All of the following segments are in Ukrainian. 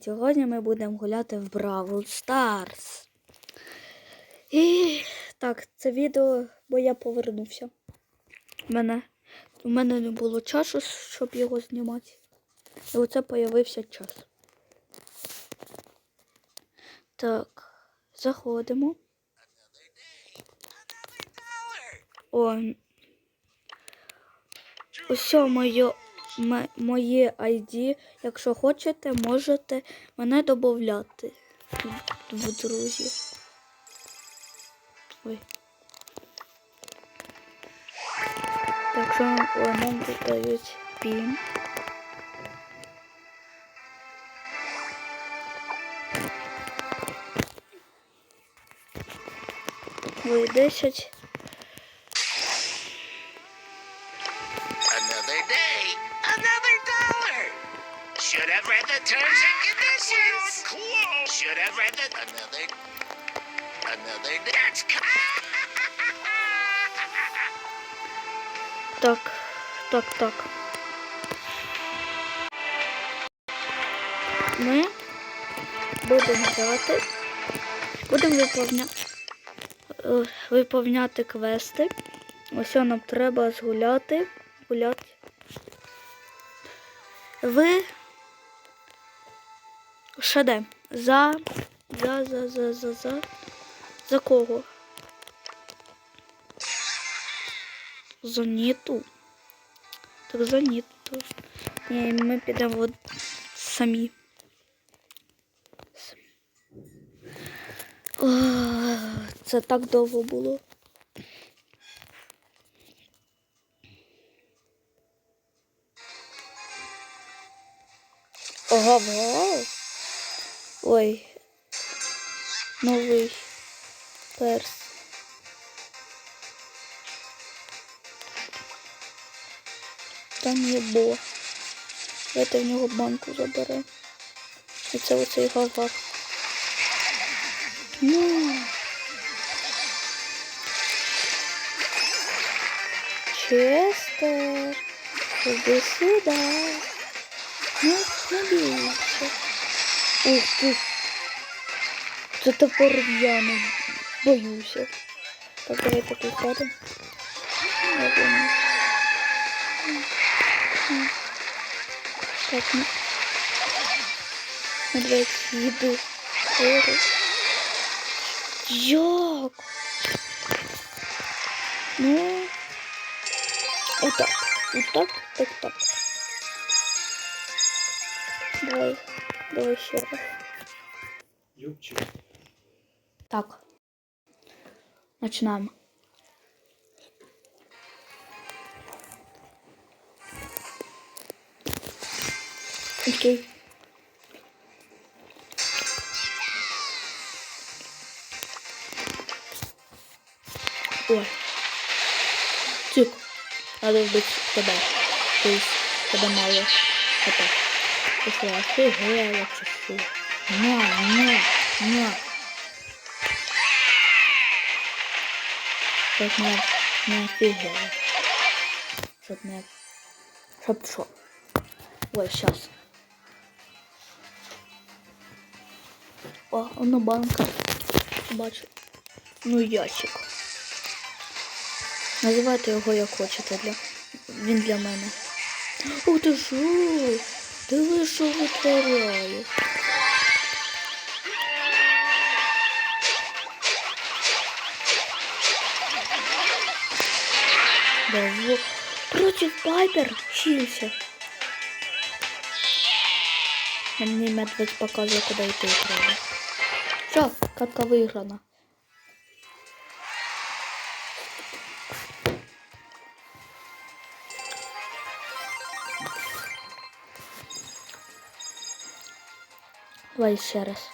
Сьогодні ми будемо гуляти в Бравл Старс. І так, це відео, бо я повернувся. У мене, у мене не було часу, щоб його знімати. І оце появився час. Так, заходимо. О, ось моє, моє ID. Якщо хочете, можете мене додати в друзі. Ой. Так що о, нам тут пін. Ой, 10. Should have read the terms and conditions. Should have read the another another that's Так, так, так. Ми будемо грати, будемо виповняти, виповняти квести. Ось нам треба згуляти. Гуляти. Ви ще де? За, за, за, за, за, за. За кого? За Ніту. Так за Ніту. Ні, ми підемо от. Самі. О, це так довго було. Ого, вау. Ой. Новий перс. Там є бо. Давайте в нього банку заберемо. І це оцей гавак. Ну. Честер. Иди сюда. Ну, бійся. Ух ти. Це тепер я не боюся. Так, давайте тут сядемо. Я думаю. Так, ну. Їду. Ори. Як? Ну. Отак. Отак, так, так. Давай. Давай ще раз. Любчик. Так. Починаємо. Окей. Ой. Тик. Надо вбити тебе. Тобто тебе мало хп. Ти що, офігела чи що? На, на, на. Щоб не, не офігела. Щоб не... Щоб що? Ой, сейчас. О, одна банка. Бачу. Ну, ящик. Називайте його як хочете для. Він для мене. Ух ти що? Диви, що. Да во. Против Пайпер хилься. А мне медведь показывает, куда идти треба. Все, катка выиграна. Давай еще раз.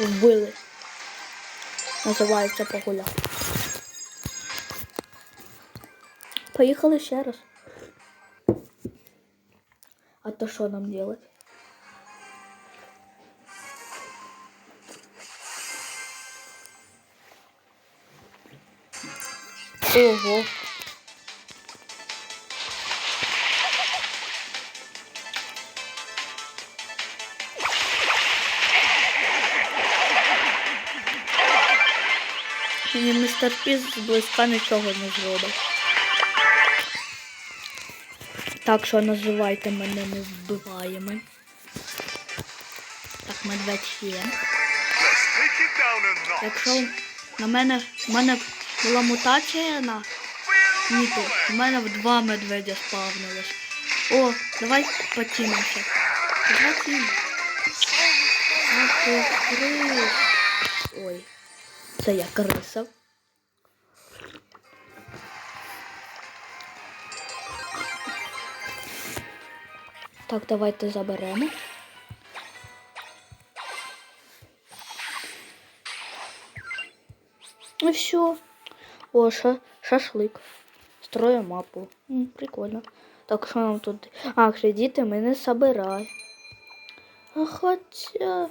Вбили. Називається погуляв. Поїхали ще раз. А то що нам делать? Ого. Мені містер Піс зблизька нічого не зробить. Так що називайте мене не вбиваємо. Так, медведь є. Якщо на мене, в мене була мутація на Ніку, у мене в два медведя спавнилось. О, давай крис. Ой, це я криса. Так, давайте заберемо. Ну все. О, ша шашлик. Строю мапу. М, прикольно. Так, що нам тут? А, кредити ми не собирай. А хоча.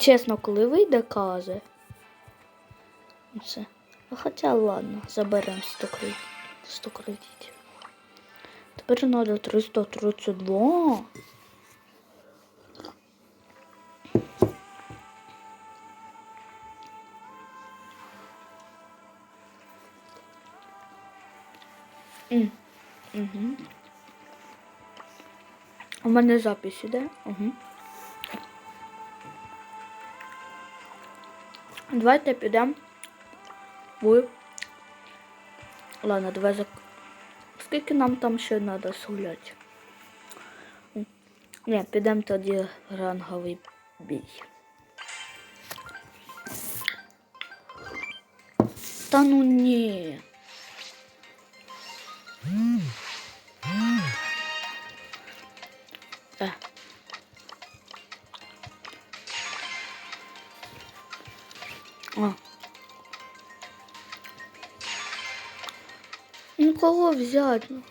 Чесно, коли вийде кази. Це. А хоча ладно, заберемо 100 кредитів. 100 кредитів. Тепер треба 332. М, Угу. У мене запись іде. Угу. Давайте підемо. в... Ладно, давай зак... Скільки нам там ще треба сгуляти? М. Ні, підемо тоді ранговий бій. Та ну ні. Е. кого взять? Ну?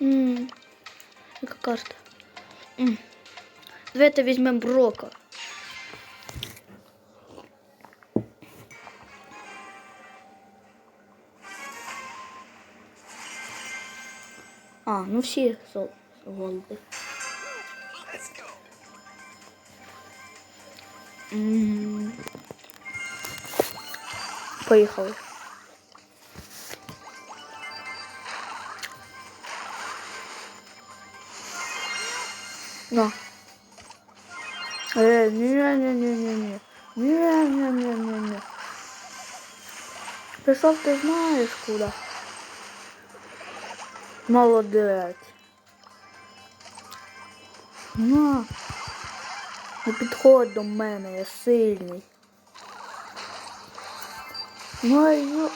М, Яка карта? М. Давайте візьмемо Брока. А, ну всі зол- голуби. М. На. Е, ні, ні, ні, ні. Пішов ти знаєш куди. Молодець. На. Не підходь до мене, я сильний. Ну,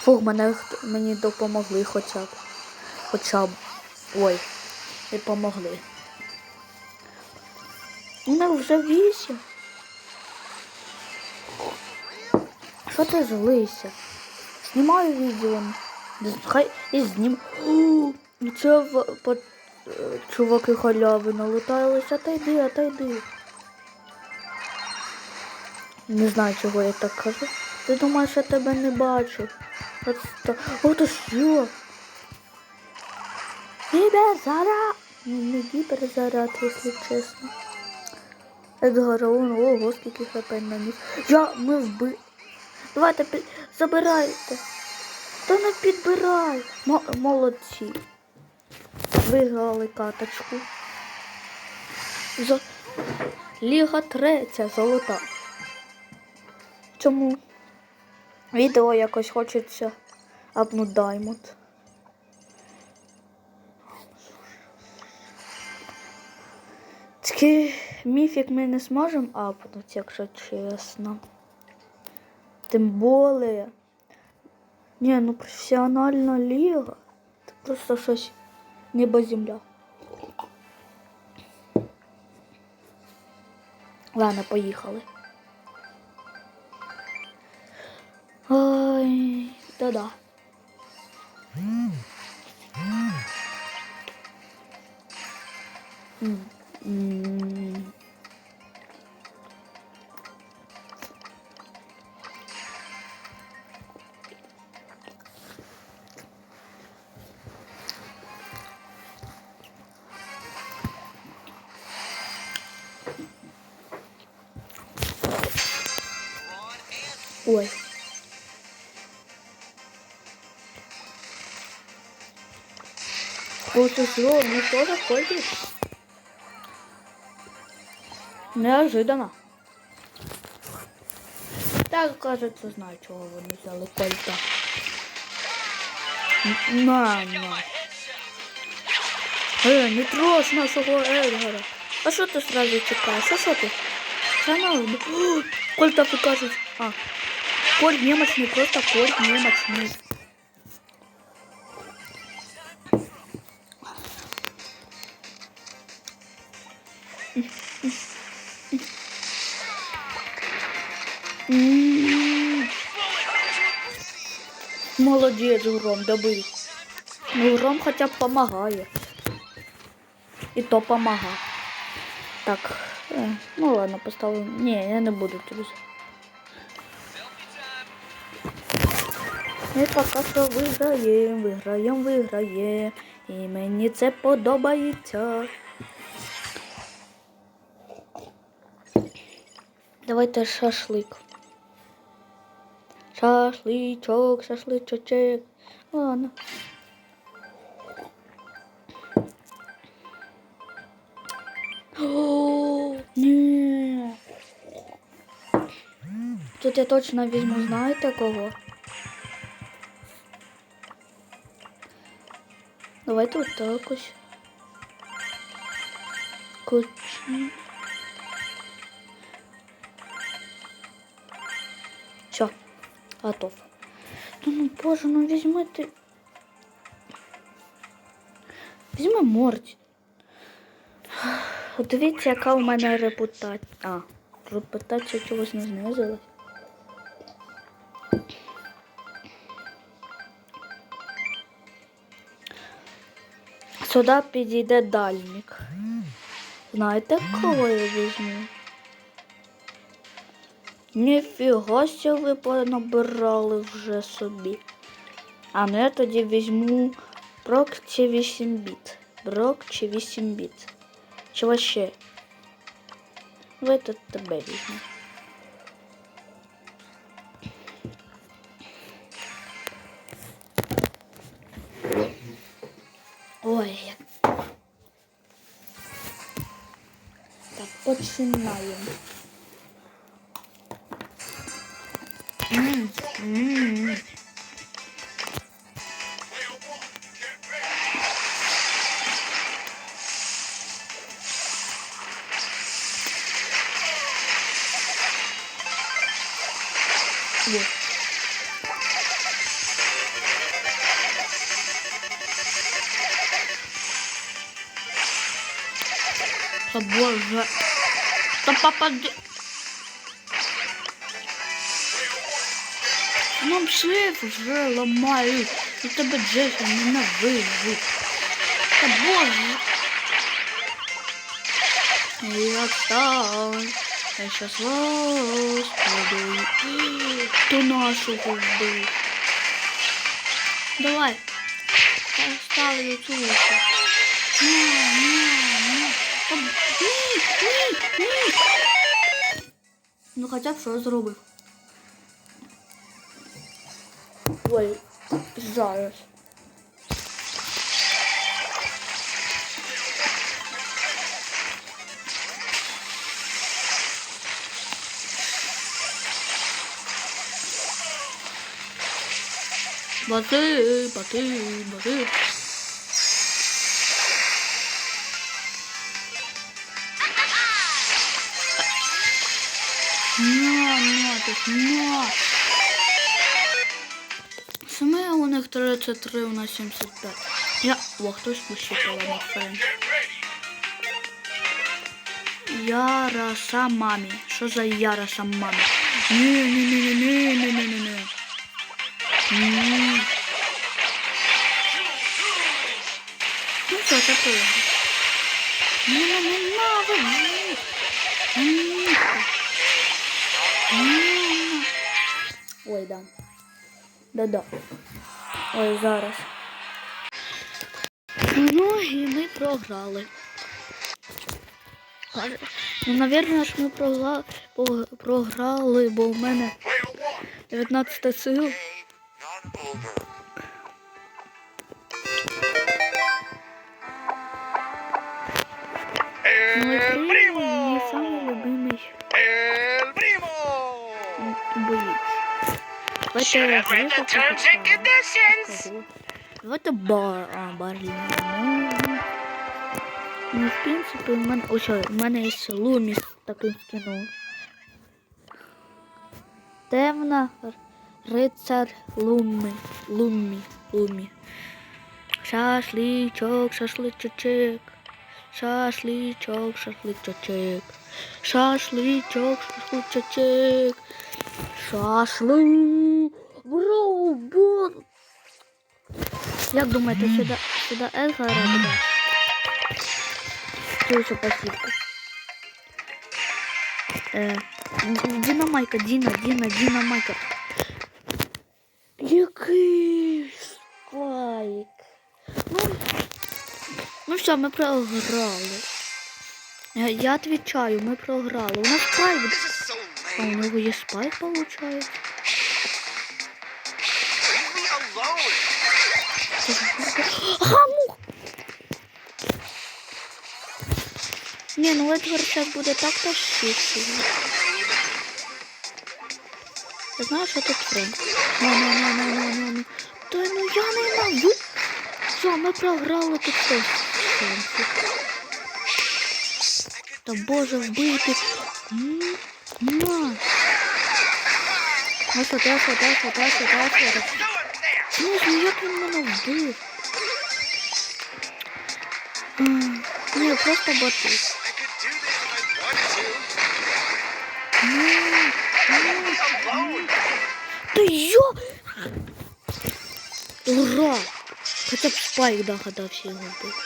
Фух, мене, мені допомогли хоча б. Хоча б. Ой, не помогли. У мене вже вісім. Що ти злися? Знімаю відео. Хай і знім. О, ну Це по, чуваки халяви налуталися. Отойди, отойди. Не знаю, чого я так кажу. Ти думаєш, я тебе не бачу. От, ста- О, що? Гіберзаряд! Ну, не гіберзаряд, якщо чесно. Едгар, он, ого, скільки хп наніс. Я, ми вби... Давайте, під... забирайте. Та не підбирай. Мо- молодці. Виграли каточку. За... Ліга третя, золота. Чому? Відео якось хочеться апнути Даймонд. Тільки міфік ми не зможемо апнути, якщо чесно. Тим более Ні, ну професіональна ліга. Це просто щось небо земля. Ладно, поїхали. Ой, да-да. М, м. Ой. Вот и зло, мы тоже ходим. Неожиданно. Так, кажется, знаю, чого вони взяли На, на. Е, не трожь нашого Едгара. А що ти сразу чекаєш? А що ти? Шановний. О, Кольта покажуть. А, Коль немощный, просто Коль немощный. Молодец, Гром, добыл. Ну, Гром хотя бы помогает. И то помога. Так, э, ну ладно, поставлю. Не, я не буду тебе. Ми поки що виграємо, виграємо, виграємо. І мені це подобається. Давайте шашлик. Шашличок, шашличочек. Ладно. О, ні. Тут я точно візьму, знаєте кого? Давайте вот так ось. Кучу. Готов. Ну, ну боже, ну візьми ти. Візьми морді. От Дивіться, яка у мене репутація. А, репутація чогось не знизилась. Сюди підійде дальник. Знаєте, кого я візьму? Ніфіга ся ви понабирали вже собі. А ну я тоді візьму Брок чи 8 біт. Брок чи 8 біт. Чи вообще? Давайте тебе візьму. Ой, Так, починаємо. Во. О боже. Та попади. Нам шеф вже ламають. У тебе Джефі ненавижу. Та боже. Я так. Я щас вас. Хто нашого вбив? Давай. Я ставлю цю руку. На, на, на. Та б- Ні, ні, ні. Ну хоча б що зробив. Ой, зараз. Баты, баты, бати. На, на, так, на. Саме у них 33, у нас 75. Я... О, хтось посчитала на френ. Яра мамі. Что за яра Не, не, не, не, не, не, не, не, не. Ну. Ні. Ні. Ой, да. Да-да. Ой, зараз. Ну, і ми програли. Ну, навірно, ж ми прогла... програли, бо в мене 19 сил. Conditions. Покажу. Давайте бар, а, барлі. Ну, в принципі, в мене, ось, у мене є луміс таким скіном. Темна рицар лумі, лумі, лумі. Шашличок, шашличочек. Шашличок, шашличочек. Шашличок, шашличочек. Шашлик. Бро, бо. Як думаєте, сюди, сюди Едгара буде? Слушай, пасівка. Е, Діна Майка, Діна, Діна, Діна Майка. Який спайк. Ну, ну все, ми програли. Я, отвечаю, ми програли. У нас спайк. А у нього є спайк, получается. Ага, мух! Ні, ну Едвард буде так та швидше. Я знаю, що тут фрейм. Ну, ну, ну, ну, ну, ну, ну. Та ну я не могу. Все, ми програли тут все. Та боже, вбити. На. Ось, ось, ось, ось, ось, ось, ось. Ну, як він мене вбив? думаю, просто боты. ты ё! Ура! Хотя бы спайк догадався його вбити.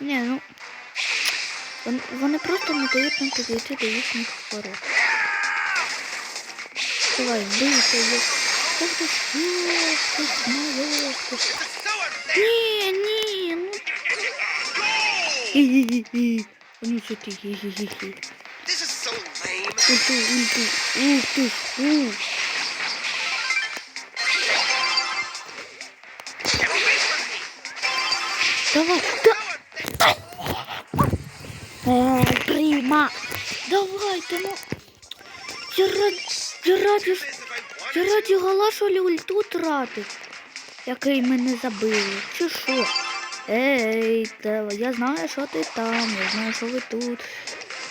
Не, ну... Вони, вони просто не дают нам підійти до їхніх ворот. Давай, бийся, я... Ох ти ж, ох ти ж, ох Хи-хи-хи-хи. Вонючий хи-хи-хи-хи. Давай, да... О, прима. Давай, ты ну... Я ради... Я раді... Я раді галашу ульту тратив. Який мене забили. Чи що? Ей, Тева, я знаю, що ти там, я знаю, що ви тут.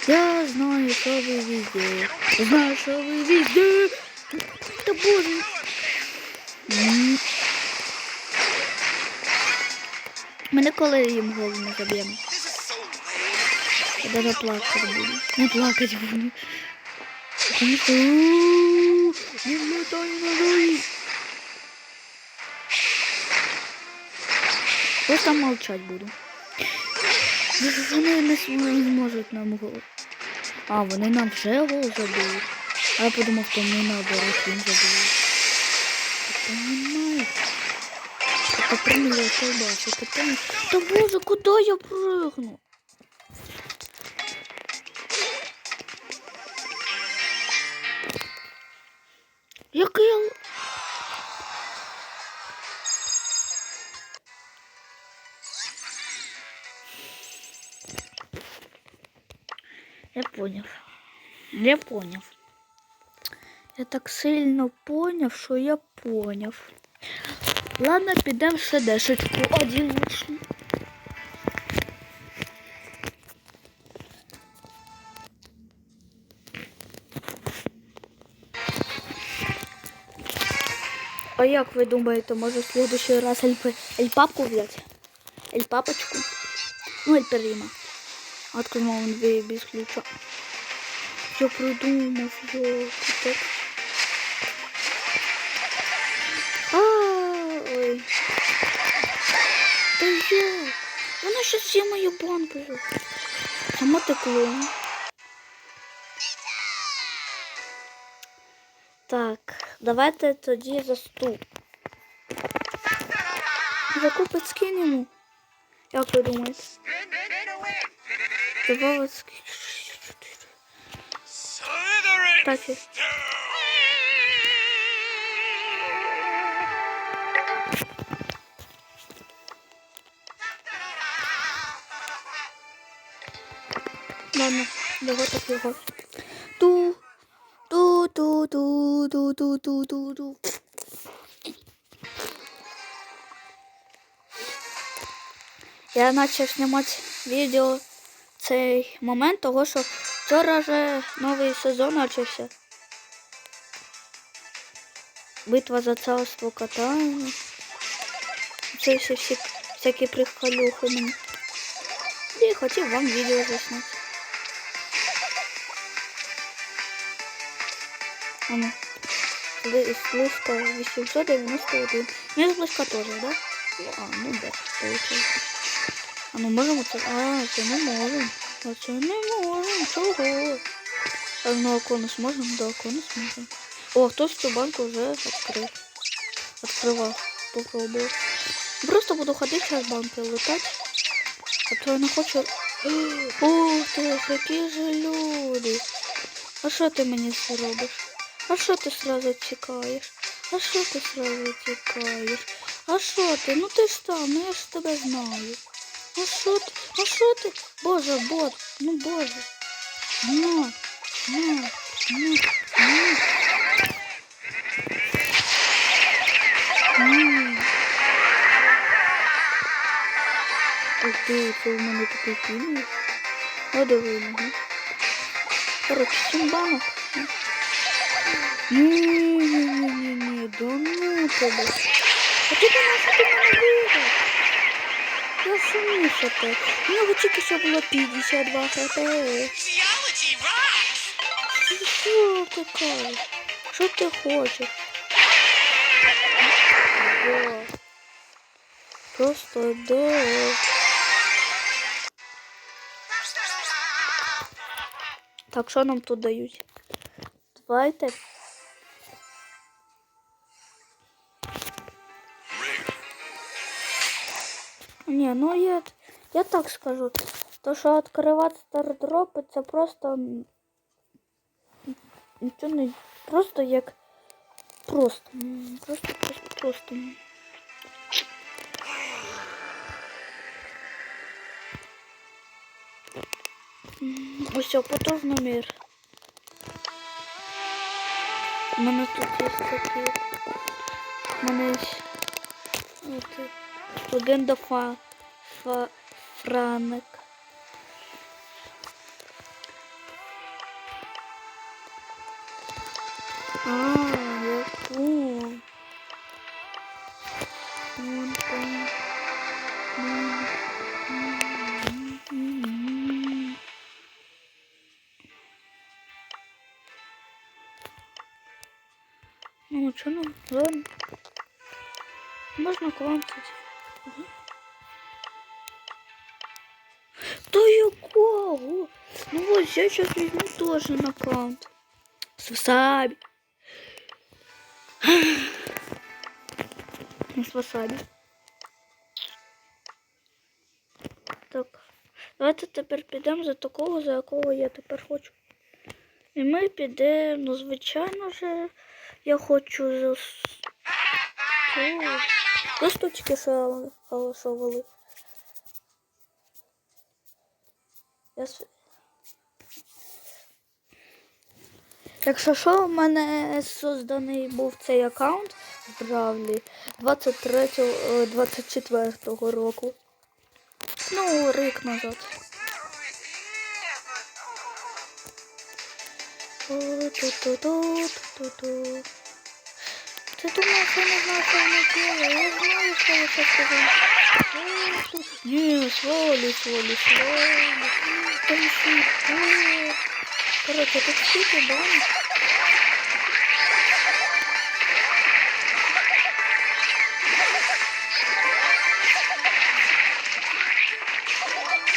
Я знаю, що ви везде. Я знаю, що ви везде. Та боже. Ми ніколи їм голову не заб'ємо. Я даже плакать буду. Не плакать буду. Потому что... «У-у-у, Не влетай на руль. Просто молчать буду. Вони не с- не зможуть нам гол. А, вони нам вже гол забили. А я подумав, що ми наоборот їм забили. Ти понимаєш? Это прыгнула колбаса, ты понимаешь? Да боже, куда я прыгну? Який поняв. Я поняв. Я так сильно поняв, що я поняв. Ладно, підемо ще дешечку одиночну. А як ви думаєте, може в следующий раз Ель, Ель Папку взяти? Ель Папочку? Ну, Ель Перима. Открыл он дверь без ключа. Я придумав, я так. А, ой. Да я. Вона всі мої банки. же. Сама текло. Так, давайте тоді за стул. Закупить скинемо. Як ви думаєте? Давай скинемо. І- Ладно, давай так його. Ту, ту, ту, ту, ту, ту, ту, ту, ту. Я почав знімати відео цей момент, того що вчора вже новий сезон почався. Битва за царство катання. Це всі, всі всякі приколюхи мені. І хотів вам відео засняти. Ану. Ли- Слизька 891. Ну, і близька теж, да? А, ну да, получается. А ну можемо це. А, це не можемо. А це не можемо. Чого? А ну конус можемо? Да, конус можемо. О, хтось цю банку вже відкрив. Відкривав. Попробував. Просто буду ходити зараз банки летати. А то я не хочу. Ух ти, які же люди. А що ти мені все? А що ти сразу тікаєш? А що ти сразу тікаєш? А що ти? Ну ти ж ну я ж тебе знаю. А що ти? А що ти? Боже, бот, ну боже. На, на, на, на. М. Ух ти, це у мене такий фільм. О, диви, ага. Короче, сім банок. Ні-ні-ні-ні, да ну тебе. А ти думаєш, що ти мене виграв? Так. У нього тільки що було 52 хп. Geology rocks. Що ти кажеш? Що ти хочеш? Да. Просто да. Так, що нам тут дають? Давайте. Ні, ну я, я так скажу. То, що відкривати стардропи, це просто нічого не просто як просто. Просто просто просто. Ось о, потужний. У мене тут є такі. У мене є легенда фа, фа франок. А, я понял. Ну, что нам? Ладно. Можно к. Угу. Якого? Ну вот я сейчас возьму тоже на аккаунт. С васаби. С васаби. Так. Давайте тепер підемо за такого, за якого я тепер хочу. І ми підемо, ну, звичайно же, я хочу за с- цього. Листочки що голосували. Я... с- Якщо що, у мене созданий був цей аккаунт в Бравлі 23-24 року. Ну, рік назад. Ти думав, що не знаю, що вона делає? Я знаю, що я це сказав. Не, свали, свали, свали. Танцуй. Короче, это штука, да?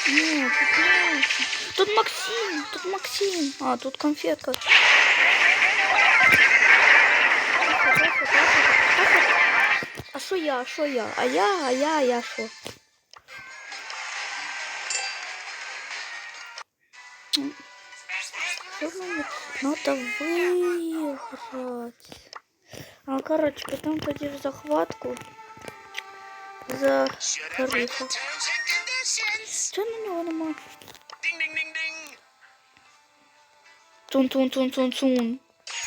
Нет, тут Максим, тут Максим. А, тут конфетка. що я, що я? А я, а я, а я що? Надо выиграть. Ну, а, короче, потом пойдешь в захватку. За Карифа. Что на него нема? Тун-тун-тун-тун-тун.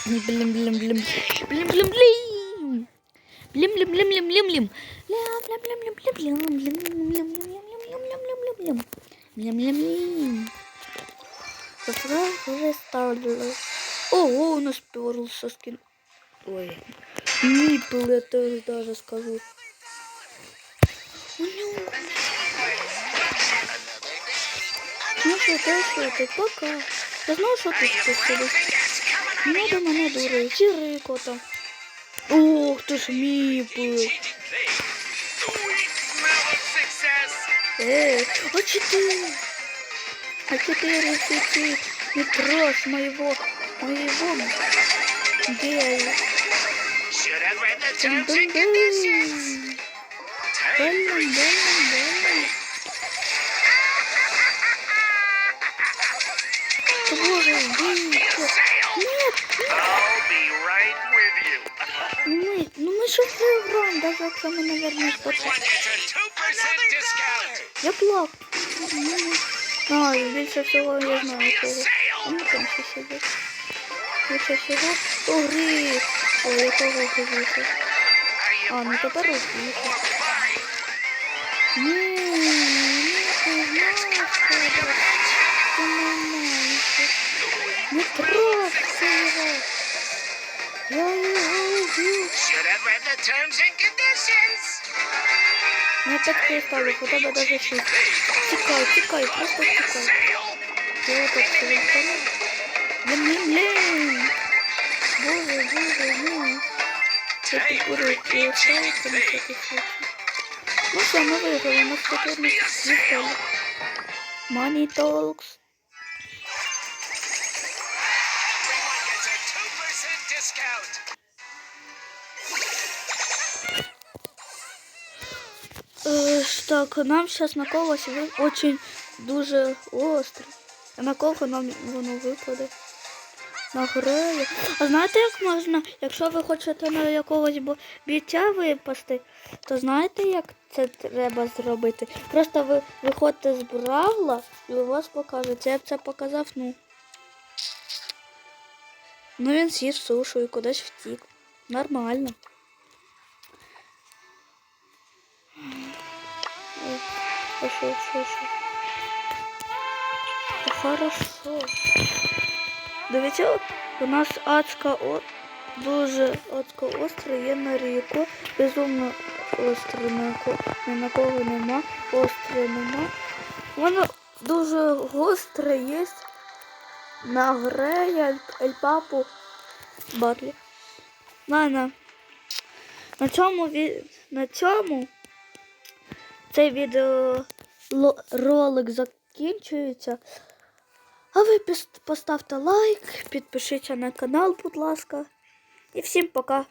Блин-блин-блин. Блин-блин-блин. Блим блим блим блим блим блим. Блим блим блим блим блим блим блим блим блим блим блим блим блим блим блим. Блим блим блим. Сразу ставлю. Ого, у нас пёрлся скин. Ой. Мипл, я тоже даже скажу. У него Ну що, ти що ти? Пока. Я знав, що ти тут сидиш. Не надо мене дурою. Чирико там. Ух ты ж липы. Эй, а четыре. А четыре сети. Не трожь моего, моего дерева. Дун-дун-дун. Дун-дун-дун-дун. Боже, Нет, нет debut. мы, ну ми ж програємо, навіть якщо ми не вернеш потім. Я плак. А, більше всього я знаю кого. А ми там ще сидить. Більше всього. О, гри. О, якого гри. А, ну тепер розбіг. Ні, не знаю, що це. Ти не маєш. Не трогай. should have read the terms and conditions. Nie tak kryształy, podoba do rzeczy. Cikaj, cikaj, prosto cikaj. Było to przywiększone? Lim, lim, lim! Boże, boże, lim! Jaki góry przyjeżdżały, to mi takie rzeczy. No co, nowe, to na przykład nie wstali. Money talks. Так, нам сейчас на когось ви... очень дуже остро. А на кого нам воно випаде? На грея. А знаєте, як можна, якщо ви хочете на якогось бійця випасти, то знаєте, як це треба зробити? Просто ви виходите з бравла і у вас покажуть. Я б це показав, ну. Ну він з'їв сушу і кудись втік. Нормально. А що, що, що? Ну, хорошо. Дивіться, у нас адська о... дуже адська остра є на ріку. Безумно остра на ні на кого нема. Остра нема. Воно дуже гостре є на Грея, Ельпапу, Батлі. Ладно. На цьому ві... на цьому цей відео ролик закінчується. А ви поставте лайк, підпишіться на канал, будь ласка. І всім пока.